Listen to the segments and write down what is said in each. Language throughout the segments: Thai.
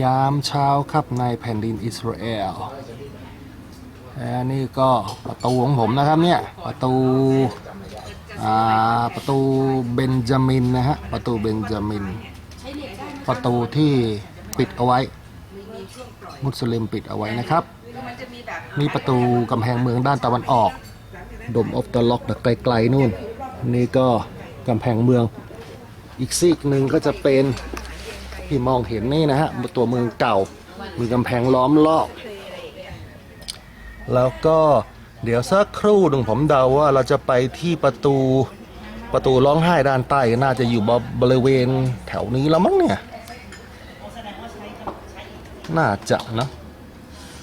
ยามเช้าครับในแผ่นดินอิสราเอลและนี่ก็ประตูของผมนะครับเนี่ยประตูอ่าประตูเบนจามินนะฮะประตูเบนจามิน ประตูที่ปิดเอาไว้ มุสลิมปิดเอาไว้นะครับนี่ประตูกำแพงเมืองด้านตะวันออก ดมออฟเดอะล็อกไกลๆนู่น นี่ก็กำแพงเมือง อีกซีกหนึ่งก็จะเป็น ที่มองเห็นนี่นะฮะตัวเมืองเก่ามีกำแพงล้อมรอบ แล้วก็เดี๋ยวสักครู่หนึ่งผมเดาว่าเราจะไปที่ประตูประตูร้องไห้ด้านใต้น่าจะอยู่บบริเวณแถวนี้แล้วมั้งเนี่ย น่าจะนะ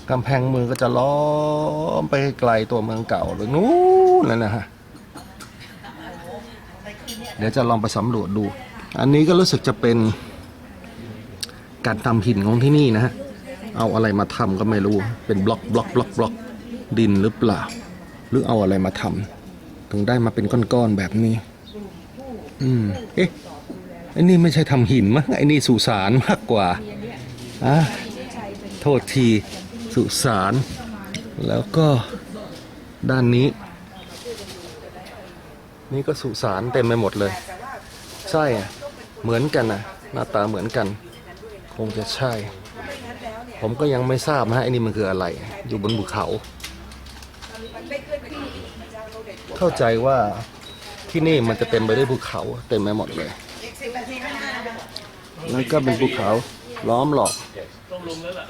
กำแพงเมืองก็จะล้อมไปไกลตัวเมืองเก่าเลยนู้นเลยนะฮะ เดี๋ยวจะลองไปสำรวจดู อันนี้ก็รู้สึกจะเป็น การทำหินของที่นี่นะฮะ เอาอะไรมาทำก็ไม่รู้ เป็นบล็อกบล็อกบล็อกบล็อกดินหรือเปล่า หรือเอาอะไรมาทำถึงได้มาเป็นก้อนๆแบบนี้ อืม เอ๊ะไอ้นี่ไม่ใช่ทำหินมั้งไอ้นี่สุสานมากกว่าอะโทษทีสุสานแล้วก็ด้านนี้ นี่ก็สุสานเต็มไปหมดเลย ใช่อะเหมือนกันนะหน้าตาเหมือนกัน คงจะใช่ ผมก็ยังไม่ทราบนะฮะไอ้นี่มันคืออะไร อยู่บนภูเขา เข้าใจว่าที่นี่มันจะเต็มไปด้วยภูเขา เต็มไปหมดเลยแล้วก็เป็นภูเขาล้อมหลอกลงแล้วล่ะ